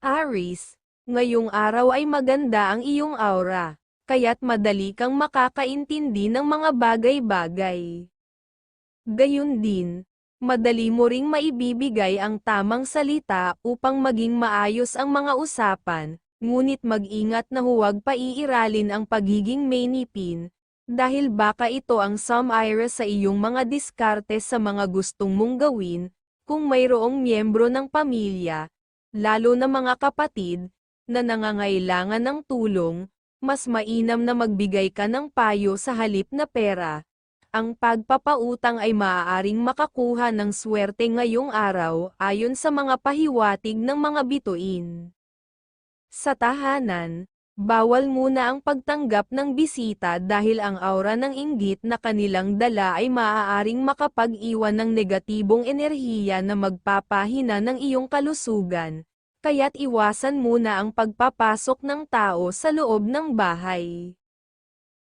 Aris, ngayong araw ay maganda ang iyong aura, kaya't madali kang makakaintindi ng mga bagay-bagay. Gayun din, madali mo ring maibibigay ang tamang salita upang maging maayos ang mga usapan, ngunit mag-ingat na huwag paiiralin ang pagiging mainipin, dahil baka ito ang sumira sa iyong mga diskarte sa mga gustong mong gawin, kung mayroong miyembro ng pamilya, lalo na mga kapatid, na nangangailangan ng tulong, mas mainam na magbigay ka ng payo sa halip na pera. Ang pagpapautang ay maaaring makakuha ng swerte ngayong araw ayon sa mga pahiwatig ng mga bituin. Sa tahanan, bawal muna ang pagtanggap ng bisita dahil ang aura ng inggit na kanilang dala ay maaaring makapag-iwan ng negatibong enerhiya na magpapahina ng iyong kalusugan, kaya't iwasan muna ang pagpapasok ng tao sa loob ng bahay.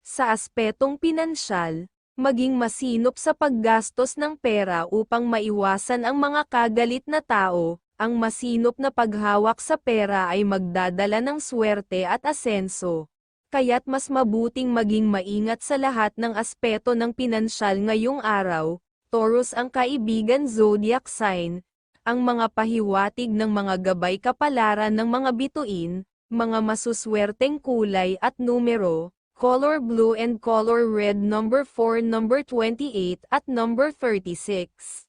Sa aspetong pinansyal, maging masinop sa paggastos ng pera upang maiwasan ang mga kagalit na tao, ang masinop na paghawak sa pera ay magdadala ng swerte at asenso. Kaya't mas mabuting maging maingat sa lahat ng aspeto ng pinansyal ngayong araw, Taurus ang kaibigan zodiac sign, ang mga pahiwatig ng mga gabay kapalaran ng mga bituin, mga masuswerteng kulay at numero, color blue and color red number 4 number 28 at number 36.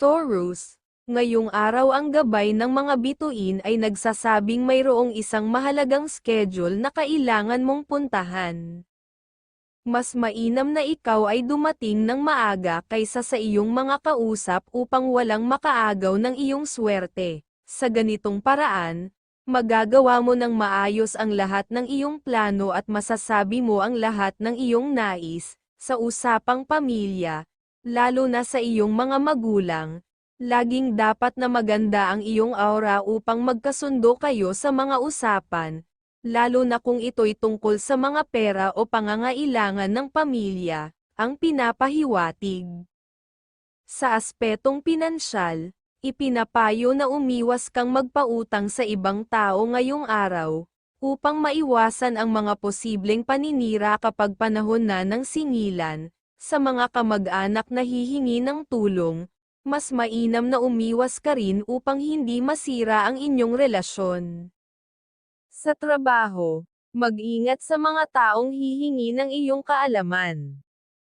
Taurus, ngayong araw ang gabay ng mga bituin ay nagsasabing mayroong isang mahalagang schedule na kailangan mong puntahan. Mas mainam na ikaw ay dumating ng maaga kaysa sa iyong mga kausap upang walang makaagaw ng iyong swerte. Sa ganitong paraan, magagawa mo ng maayos ang lahat ng iyong plano at masasabi mo ang lahat ng iyong nais, sa usapang pamilya, lalo na sa iyong mga magulang, laging dapat na maganda ang iyong aura upang magkasundo kayo sa mga usapan, lalo na kung ito'y tungkol sa mga pera o pangangailangan ng pamilya, ang pinapahiwatig. Sa aspetong pinansyal, ipinapayo na umiwas kang magpautang sa ibang tao ngayong araw, upang maiwasan ang mga posibleng paninira kapag panahon na ng singilan, sa mga kamag-anak na hihingi ng tulong, mas mainam na umiwas ka rin upang hindi masira ang inyong relasyon. Sa trabaho, mag-ingat sa mga taong hihingi ng iyong kaalaman.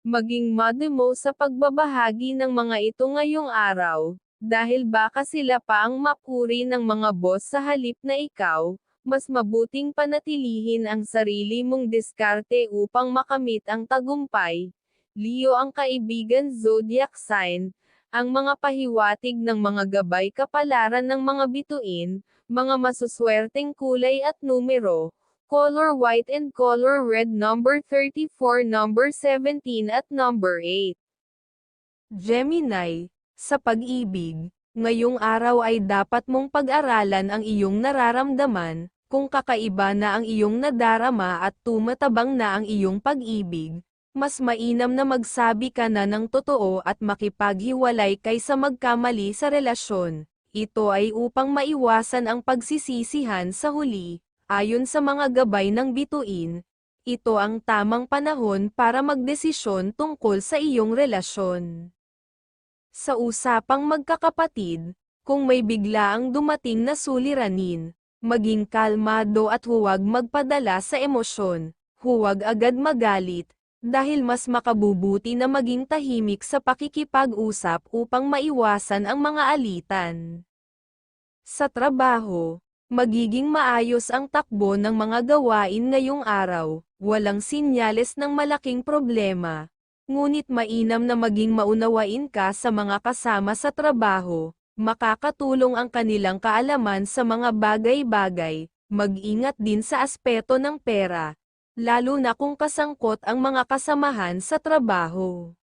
Maging modemo sa pagbabahagi ng mga ito ngayong araw, dahil baka sila pa ang mapuri ng mga boss sa halip na ikaw, mas mabuting panatilihin ang sarili mong diskarte upang makamit ang tagumpay. Leo ang kaibigan zodiac sign, ang mga pahiwatig ng mga gabay kapalaran ng mga bituin, mga masuswerteng kulay at numero, color white and color red number 34 number 17 at number 8. Gemini, sa pag-ibig, ngayong araw ay dapat mong pag-aralan ang iyong nararamdaman, kung kakaiba na ang iyong nadarama at tumatabang na ang iyong pag-ibig, mas mainam na magsabi ka na ng totoo at makipaghiwalay kaysa magkamali sa relasyon. Ito ay upang maiwasan ang pagsisisihan sa huli, ayon sa mga gabay ng bituin. Ito ang tamang panahon para magdesisyon tungkol sa iyong relasyon. Sa usapang magkakapatid, kung may biglaang dumating na suliranin, maging kalmado at huwag magpadala sa emosyon, huwag agad magalit, dahil mas makabubuti na maging tahimik sa pakikipag-usap upang maiwasan ang mga alitan. Sa trabaho, magiging maayos ang takbo ng mga gawain ngayong araw, walang sinyales ng malaking problema, ngunit mainam na maging maunawain ka sa mga kasama sa trabaho, makakatulong ang kanilang kaalaman sa mga bagay-bagay, mag-ingat din sa aspeto ng pera, lalo na kung kasangkot ang mga kasamahan sa trabaho.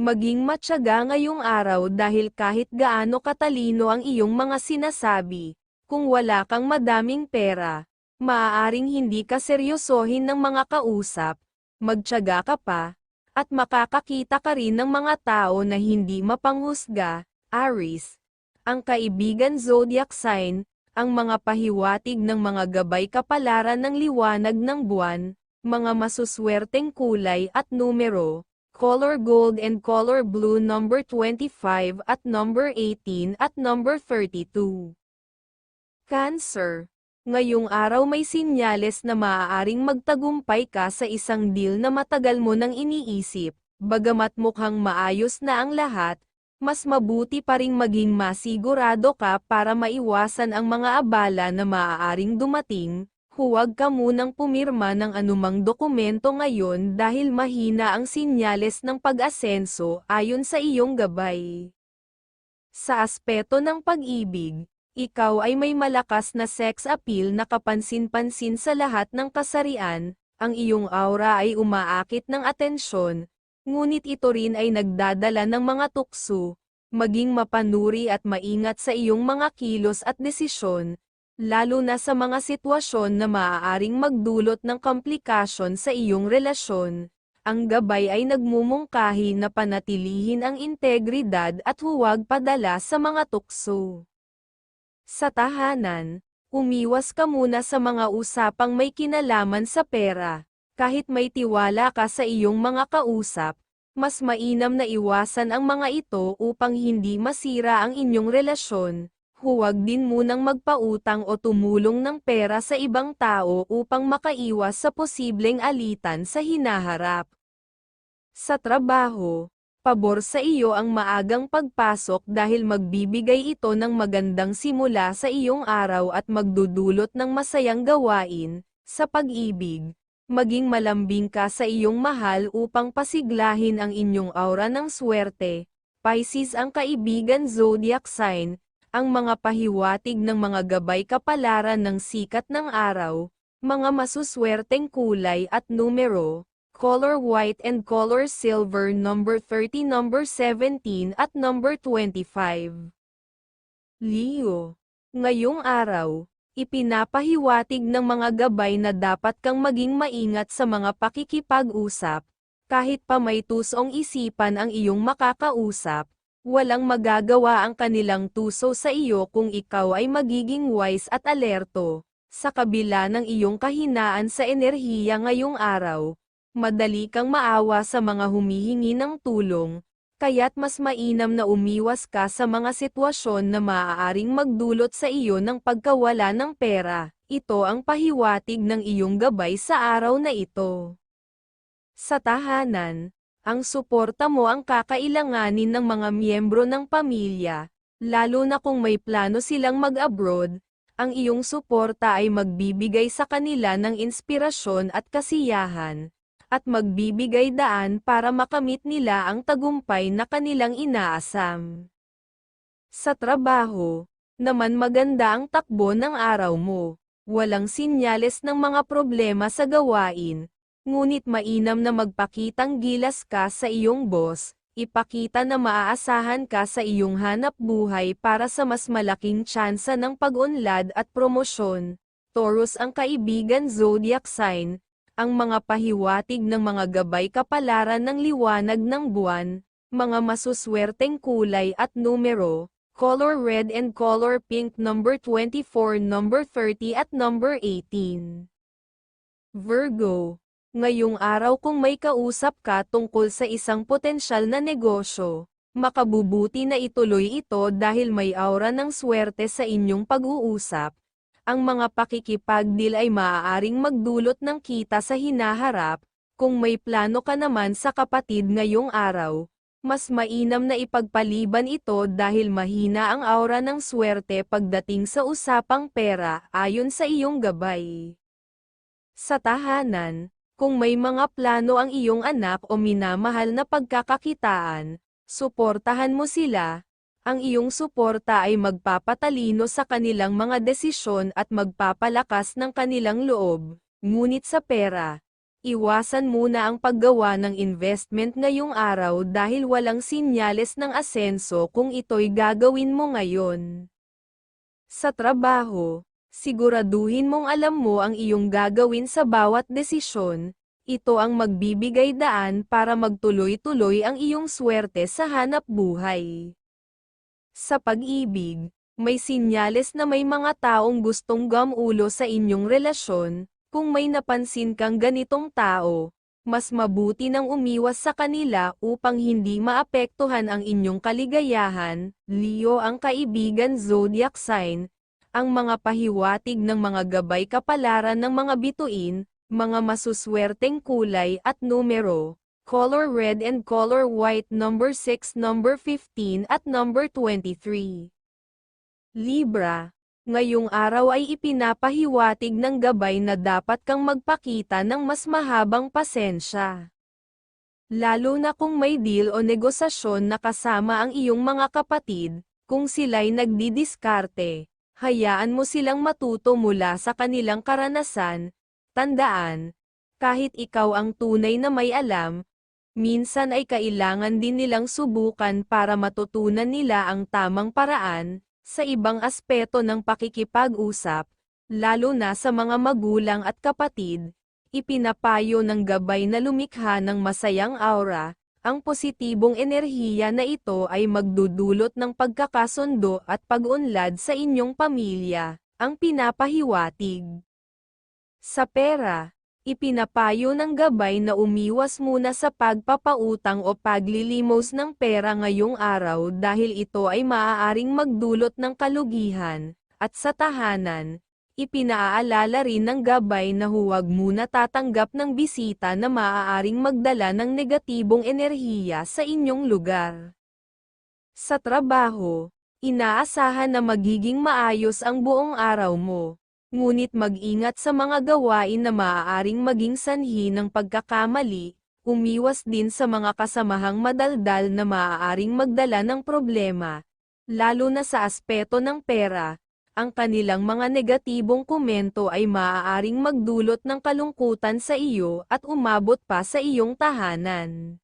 Maging matyaga ngayong araw dahil kahit gaano katalino ang iyong mga sinasabi, kung wala kang madaming pera, maaaring hindi ka seryosohin ng mga kausap, magtiyaga ka pa, at makakakita ka rin ng mga tao na hindi mapanghusga, Aries. Ang kaibigan zodiac sign, ang mga pahiwatig ng mga gabay kapalaran ng liwanag ng buwan, mga masuswerteng kulay at numero, color gold and color blue number 25 at number 18 at number 32. Cancer. Ngayong araw may sinyales na maaaring magtagumpay ka sa isang deal na matagal mo nang iniisip, bagamat mukhang maayos na ang lahat, mas mabuti pa ring maging masigurado ka para maiwasan ang mga abala na maaaring dumating, huwag ka munang pumirma ng anumang dokumento ngayon dahil mahina ang sinyales ng pag-asenso ayon sa iyong gabay. Sa aspeto ng pag-ibig, ikaw ay may malakas na sex appeal na kapansin-pansin sa lahat ng kasarian, ang iyong aura ay umaakit ng atensyon, ngunit ito rin ay nagdadala ng mga tukso, maging mapanuri at maingat sa iyong mga kilos at desisyon, lalo na sa mga sitwasyon na maaaring magdulot ng komplikasyon sa iyong relasyon. Ang gabay ay nagmumungkahi na panatilihin ang integridad at huwag padala sa mga tukso. Sa tahanan, umiwas ka muna sa mga usapang may kinalaman sa pera. Kahit may tiwala ka sa iyong mga kausap, mas mainam na iwasan ang mga ito upang hindi masira ang inyong relasyon. Huwag din munang magpautang o tumulong ng pera sa ibang tao upang makaiwas sa posibleng alitan sa hinaharap. Sa trabaho, Pabor sa iyo ang maagang pagpasok dahil magbibigay ito ng magandang simula sa iyong araw at magdudulot ng masayang gawain, sa pag-ibig. Maging malambing ka sa iyong mahal upang pasiglahin ang inyong aura ng swerte. Pisces ang kaibigan zodiac sign, ang mga pahiwatig ng mga gabay kapalaran ng sikat ng araw, mga masuswerteng kulay at numero, color white and color silver number 30 number 17 at number 25. Leo. Ngayong araw, ipinapahiwatig ng mga gabay na dapat kang maging maingat sa mga pakikipag-usap, kahit pa may tusong isipan ang iyong makakausap, walang magagawa ang kanilang tuso sa iyo kung ikaw ay magiging wise at alerto, sa kabila ng iyong kahinaan sa enerhiya ngayong araw. Madali kang maawa sa mga humihingi ng tulong, kaya't mas mainam na umiwas ka sa mga sitwasyon na maaaring magdulot sa iyo ng pagkawala ng pera. Ito ang pahiwatig ng iyong gabay sa araw na ito. Sa tahanan, ang suporta mo ang kakailanganin ng mga miyembro ng pamilya, lalo na kung may plano silang mag-abroad, ang iyong suporta ay magbibigay sa kanila ng inspirasyon at kasiyahan, at magbibigay daan para makamit nila ang tagumpay na kanilang inaasam. Sa trabaho, naman maganda ang takbo ng araw mo. Walang sinyales ng mga problema sa gawain, ngunit mainam na magpakitang gilas ka sa iyong boss, ipakita na maaasahan ka sa iyong hanap buhay para sa mas malaking tsansa ng pag-unlad at promosyon. Taurus ang kaibigan zodiac sign, ang mga pahiwatig ng mga gabay kapalaran ng liwanag ng buwan, mga masuswerteng kulay at numero, color red and color pink number 24 number 30 at number 18. Virgo, ngayong araw kung may kausap ka tungkol sa isang potensyal na negosyo, makabubuti na ituloy ito dahil may aura ng swerte sa inyong pag-uusap, ang mga pakikipagdil ay maaaring magdulot ng kita sa hinaharap, kung may plano ka naman sa kapatid ngayong araw, mas mainam na ipagpaliban ito dahil mahina ang aura ng swerte pagdating sa usapang pera ayon sa iyong gabay. Sa tahanan, kung may mga plano ang iyong anak o minamahal na pagkakakitaan, suportahan mo sila, ang iyong suporta ay magpapatalino sa kanilang mga desisyon at magpapalakas ng kanilang loob, ngunit sa pera, iwasan muna ang paggawa ng investment ngayong araw dahil walang sinyales ng asenso kung ito'y gagawin mo ngayon. Sa trabaho, Siguraduhin mong alam mo ang iyong gagawin sa bawat desisyon, ito ang magbibigay daan para magtuloy-tuloy ang iyong swerte sa hanap buhay. Sa pag-ibig, may sinyales na may mga taong gustong gamulo sa inyong relasyon, kung may napansin kang ganitong tao, mas mabuti nang umiwas sa kanila upang hindi maapektuhan ang inyong kaligayahan, Leo ang kaibigan zodiac sign, ang mga pahiwatig ng mga gabay kapalaran ng mga bituin, mga masuswerteng kulay at numero, color red and color white number 6 number 15 at number 23. Libra, ngayong araw ay ipinapahiwatig ng gabay na dapat kang magpakita ng mas mahabang pasensya. Lalo na kung may deal o negosasyon na kasama ang iyong mga kapatid, kung sila'y nagdidiskarte, hayaan mo silang matuto mula sa kanilang karanasan, tandaan, kahit ikaw ang tunay na may alam, minsan ay kailangan din nilang subukan para matutunan nila ang tamang paraan, sa ibang aspeto ng pakikipag-usap, lalo na sa mga magulang at kapatid, ipinapayo ng gabay na lumikha ng masayang aura, ang positibong enerhiya na ito ay magdudulot ng pagkakasundo at pag-unlad sa inyong pamilya, ang pinapahiwatig. Sa pera, ipinapayo ng gabay na umiwas muna sa pagpapautang o paglilimos ng pera ngayong araw dahil ito ay maaaring magdulot ng kalugihan, at sa tahanan, Ipinaalala rin ng gabay na huwag muna tatanggap ng bisita na maaaring magdala ng negatibong enerhiya sa inyong lugar. Sa trabaho, inaasahan na magiging maayos ang buong araw mo, ngunit mag-ingat sa mga gawain na maaaring maging sanhi ng pagkakamali, umiwas din sa mga kasamahang madaldal na maaaring magdala ng problema, lalo na sa aspeto ng pera, ang kanilang mga negatibong komento ay maaaring magdulot ng kalungkutan sa iyo at umabot pa sa iyong tahanan.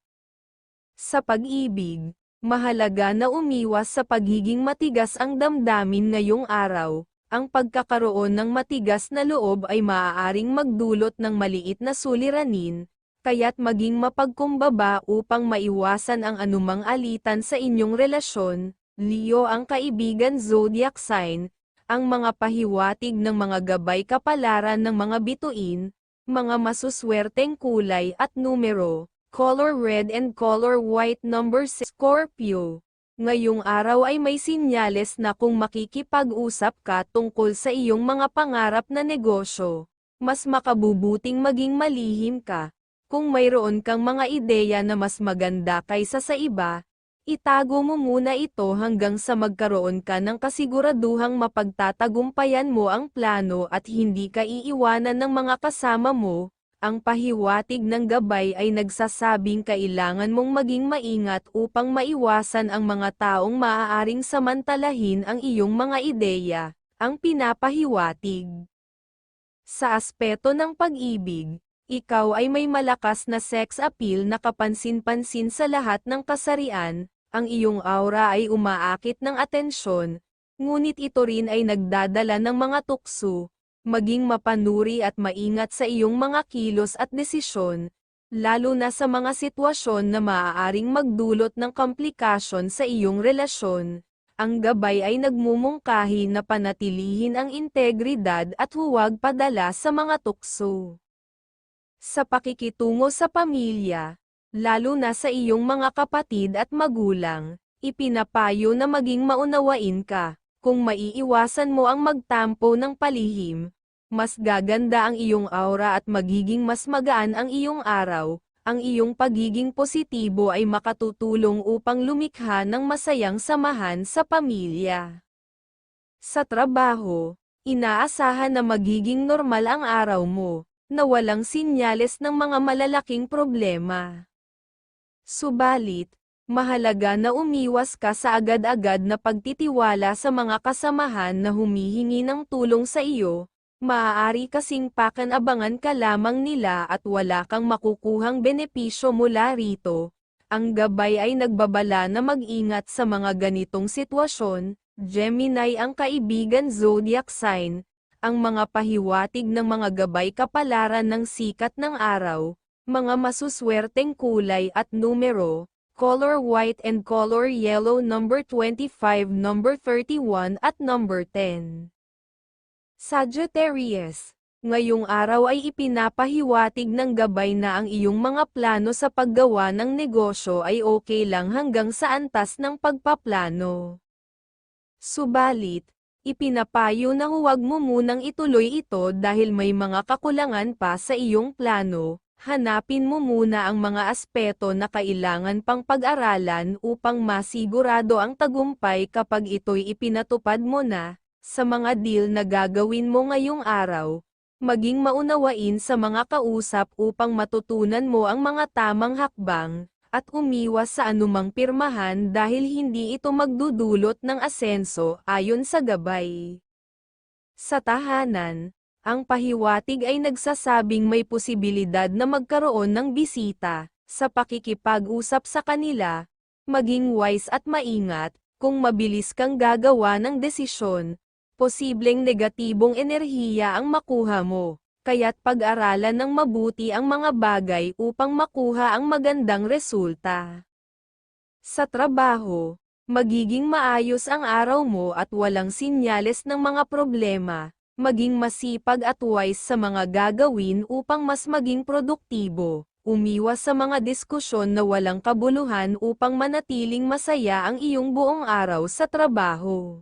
Sa pag-ibig, mahalaga na umiwas sa pagiging matigas ang damdamin ngayong araw. Ang pagkakaroon ng matigas na loob ay maaaring magdulot ng maliit na suliranin, kaya't maging mapagkumbaba upang maiwasan ang anumang alitan sa inyong relasyon. Leo ang kaibigan zodiac sign, ang mga pahiwatig ng mga gabay kapalaran ng mga bituin, mga masuswerteng kulay at numero, color red and color white number 6 Scorpio. Ngayong araw ay may sinyales na kung makikipag-usap ka tungkol sa iyong mga pangarap na negosyo, mas makabubuting maging malihim ka. Kung mayroon kang mga ideya na mas maganda kaysa sa iba, Itago mo muna ito hanggang sa magkaroon ka ng kasiguraduhang mapagtatagumpayan mo ang plano at hindi ka iiwanan ng mga kasama mo. Ang pahiwatig ng gabay ay nagsasabing kailangan mong maging maingat upang maiwasan ang mga taong maaaring samantalahin ang iyong mga ideya, ang pinapahiwatig. Sa aspeto ng pag-ibig, ikaw ay may malakas na sex appeal na kapansin-pansin sa lahat ng kasarian, ang iyong aura ay umaakit ng atensyon, ngunit ito rin ay nagdadala ng mga tukso, maging mapanuri at maingat sa iyong mga kilos at desisyon, lalo na sa mga sitwasyon na maaaring magdulot ng komplikasyon sa iyong relasyon. Ang gabay ay nagmumungkahi na panatilihin ang integridad at huwag padala sa mga tukso. Sa pakikitungo sa pamilya, lalo na sa iyong mga kapatid at magulang, ipinapayo na maging maunawain ka, kung maiiwasan mo ang magtampo ng palihim, mas gaganda ang iyong aura at magiging mas magaan ang iyong araw, ang iyong pagiging positibo ay makatutulong upang lumikha ng masayang samahan sa pamilya. Sa trabaho, inaasahan na magiging normal ang araw mo, na walang sinyales ng mga malalaking problema. Subalit, mahalaga na umiwas ka sa agad-agad na pagtitiwala sa mga kasamahan na humihingi ng tulong sa iyo, maaari kasing pakan-abangan ka lamang nila at wala kang makukuhang benepisyo mula rito. Ang gabay ay nagbabala na mag-ingat sa mga ganitong sitwasyon, Gemini ang kaibigan zodiac sign, ang mga pahiwatig ng mga gabay kapalaran ng sikat ng araw, mga masuswerteng kulay at numero, color white and color yellow number 25, number 31 at number 10. Sagittarius, ngayong araw ay ipinapahiwatig ng gabay na ang iyong mga plano sa paggawa ng negosyo ay okay lang hanggang sa antas ng pagpaplano. Subalit, ipinapayo na huwag mo munang ituloy ito dahil may mga kakulangan pa sa iyong plano, hanapin mo muna ang mga aspeto na kailangan pang pag-aralan upang masigurado ang tagumpay kapag ito'y ipinatupad mo na, sa mga deal na gagawin mo ngayong araw, maging maunawain sa mga kausap upang matutunan mo ang mga tamang hakbang, at umiwas sa anumang pirmahan dahil hindi ito magdudulot ng asenso ayon sa gabay. Sa tahanan, ang pahiwatig ay nagsasabing may posibilidad na magkaroon ng bisita, sa pakikipag-usap sa kanila, maging wise at maingat, kung mabilis kang gagawa ng desisyon, posibleng negatibong enerhiya ang makuha mo, kaya't pag-aralan ng mabuti ang mga bagay upang makuha ang magandang resulta. Sa trabaho, magiging maayos ang araw mo at walang sinyales ng mga problema, maging masipag at wise sa mga gagawin upang mas maging produktibo, umiwas sa mga diskusyon na walang kabuluhan upang manatiling masaya ang iyong buong araw sa trabaho.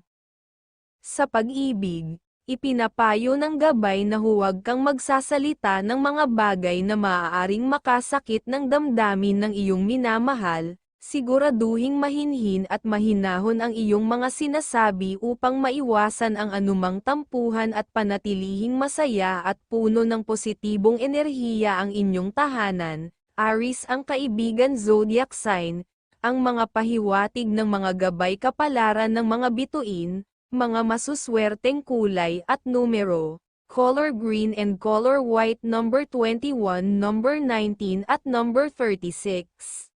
Sa pag-ibig, ipinapayo ng gabay na huwag kang magsasalita ng mga bagay na maaaring makasakit ng damdamin ng iyong minamahal, siguraduhing mahinhin at mahinahon ang iyong mga sinasabi upang maiwasan ang anumang tampuhan at panatilihing masaya at puno ng positibong enerhiya ang inyong tahanan. Aris ang kaibigan zodiac sign, ang mga pahiwatig ng mga gabay kapalaran ng mga bituin, mga masuswerteng kulay at numero, color green and color white number 21, number 19 at number 36.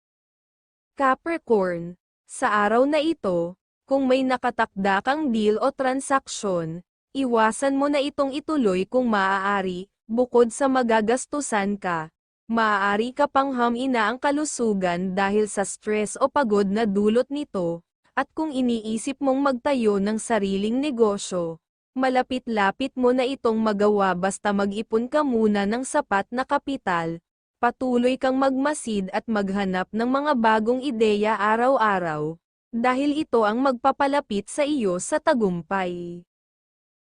Capricorn, sa araw na ito, kung may nakatakda kang deal o transaksyon, iwasan mo na itong ituloy kung maaari, bukod sa magagastusan ka. Maaari ka pang hamina ang kalusugan dahil sa stress o pagod na dulot nito, at kung iniisip mong magtayo ng sariling negosyo, malapit-lapit mo na itong magawa basta mag-ipon ka muna ng sapat na kapital, patuloy kang magmasid at maghanap ng mga bagong ideya araw-araw, dahil ito ang magpapalapit sa iyo sa tagumpay.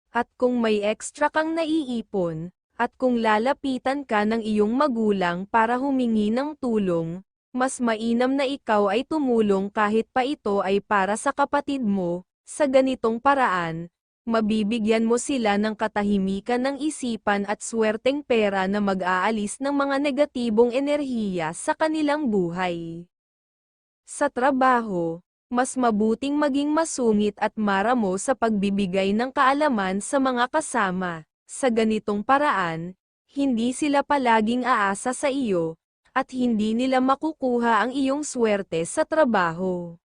At kung may extra kang naiipon, at kung lalapitan ka ng iyong magulang para humingi ng tulong, mas mainam na ikaw ay tumulong kahit pa ito ay para sa kapatid mo, sa ganitong paraan, mabibigyan mo sila ng katahimikan ng isipan at swerteng pera na mag-aalis ng mga negatibong enerhiya sa kanilang buhay. Sa trabaho, mas mabuting maging masungit at maramo sa pagbibigay ng kaalaman sa mga kasama. Sa ganitong paraan, hindi sila palaging aasa sa iyo, at hindi nila makukuha ang iyong swerte sa trabaho.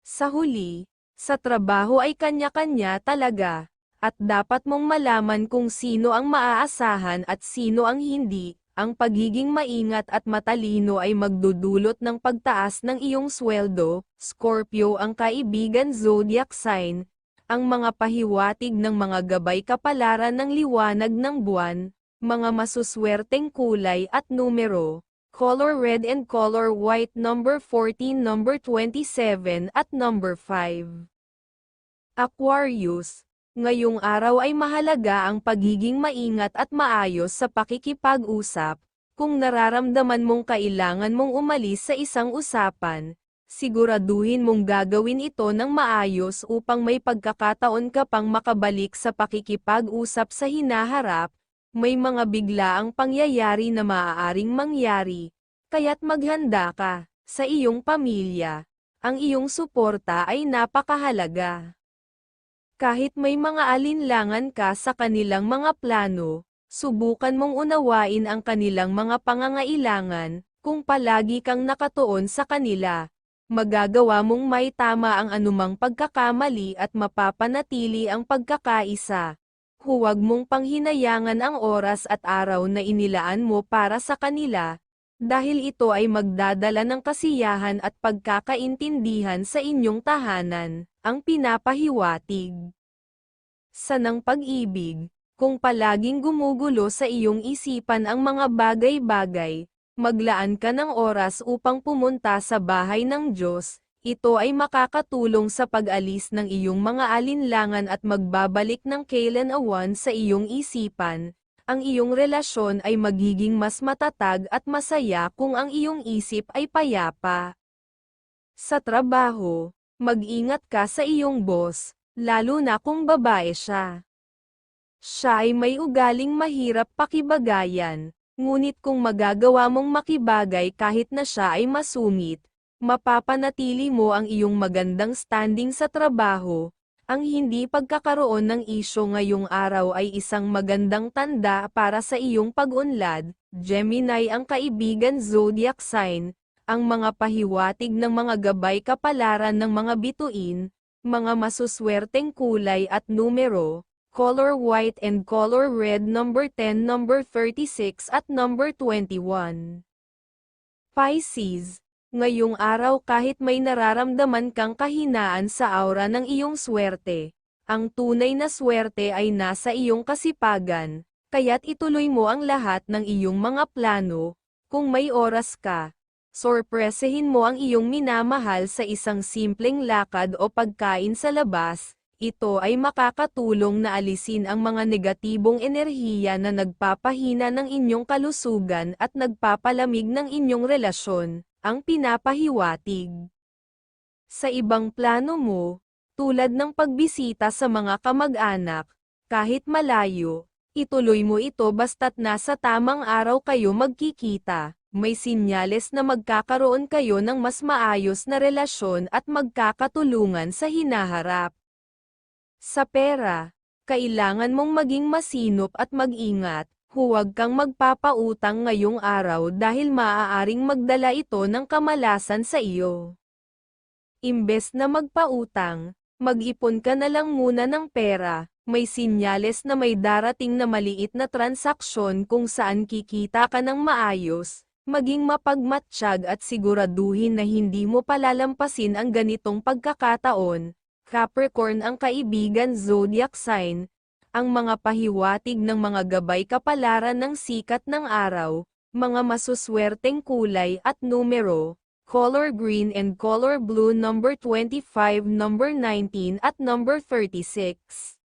Sa huli, sa trabaho ay kanya-kanya talaga, at dapat mong malaman kung sino ang maaasahan at sino ang hindi, ang pagiging maingat at matalino ay magdudulot ng pagtaas ng iyong sweldo, Scorpio ang kaibigan zodiac sign, ang mga pahiwatig ng mga gabay kapalaran ng liwanag ng buwan, mga masuswerteng kulay at numero, color red and color white number 14 number 27 at number 5. Aquarius, ngayong araw ay mahalaga ang pagiging maingat at maayos sa pakikipag-usap, kung nararamdaman mong kailangan mong umalis sa isang usapan, siguraduhin mong gagawin ito ng maayos upang may pagkakataon ka pang makabalik sa pakikipag-usap sa hinaharap, may mga biglaang pangyayari na maaaring mangyari, kaya't maghanda ka, sa iyong pamilya, ang iyong suporta ay napakahalaga. Kahit may mga alinlangan ka sa kanilang mga plano, subukan mong unawain ang kanilang mga pangangailangan, kung palagi kang nakatuon sa kanila, magagawa mong may tama ang anumang pagkakamali at mapapanatili ang pagkakaisa. Huwag mong panghinayangan ang oras at araw na inilaan mo para sa kanila, dahil ito ay magdadala ng kasiyahan at pagkakaintindihan sa inyong tahanan, ang pinapahiwatig. Sanang pag-ibig, kung palaging gumugulo sa iyong isipan ang mga bagay-bagay, maglaan ka ng oras upang pumunta sa bahay ng Diyos, ito ay makakatulong sa pag-alis ng iyong mga alinlangan at magbabalik ng kailan awan sa iyong isipan, ang iyong relasyon ay magiging mas matatag at masaya kung ang iyong isip ay payapa. Sa trabaho, mag-ingat ka sa iyong boss, lalo na kung babae siya. Siya ay may ugaling mahirap pakibagayan, ngunit kung magagawa mong makibagay kahit na siya ay masungit, mapapanatili mo ang iyong magandang standing sa trabaho, ang hindi pagkakaroon ng isyo ngayong araw ay isang magandang tanda para sa iyong pag-unlad, Gemini ang kaibigan zodiac sign, ang mga pahiwatig ng mga gabay kapalaran ng mga bituin, mga masuswerteng kulay at numero, color white and color red number 10 number 36 at number 21. Pisces, ngayong araw kahit may nararamdaman kang kahinaan sa aura ng iyong swerte, ang tunay na swerte ay nasa iyong kasipagan, kaya't ituloy mo ang lahat ng iyong mga plano, kung may oras ka. Sorpresehin mo ang iyong minamahal sa isang simpleng lakad o pagkain sa labas, ito ay makakatulong na alisin ang mga negatibong enerhiya na nagpapahina ng inyong kalusugan at nagpapalamig ng inyong relasyon, ang pinapahiwatig. Sa ibang plano mo, tulad ng pagbisita sa mga kamag-anak, kahit malayo, ituloy mo ito basta't nasa tamang araw kayo magkikita, may sinyales na magkakaroon kayo ng mas maayos na relasyon at magkakatulungan sa hinaharap. Sa pera, kailangan mong maging masinop at mag-ingat, huwag kang magpapautang ngayong araw dahil maaaring magdala ito ng kamalasan sa iyo. Imbes na magpautang, mag-ipon ka na lang muna ng pera, may sinyales na may darating na maliit na transaksyon kung saan kikita ka ng maayos, maging mapagmatsyag at siguraduhin na hindi mo palalampasin ang ganitong pagkakataon, Capricorn ang kaibigan zodiac sign, ang mga pahiwatig ng mga gabay kapalaran ng sikat ng araw, mga masuswerteng kulay at numero, color green and color blue number 25 number 19 at number 36.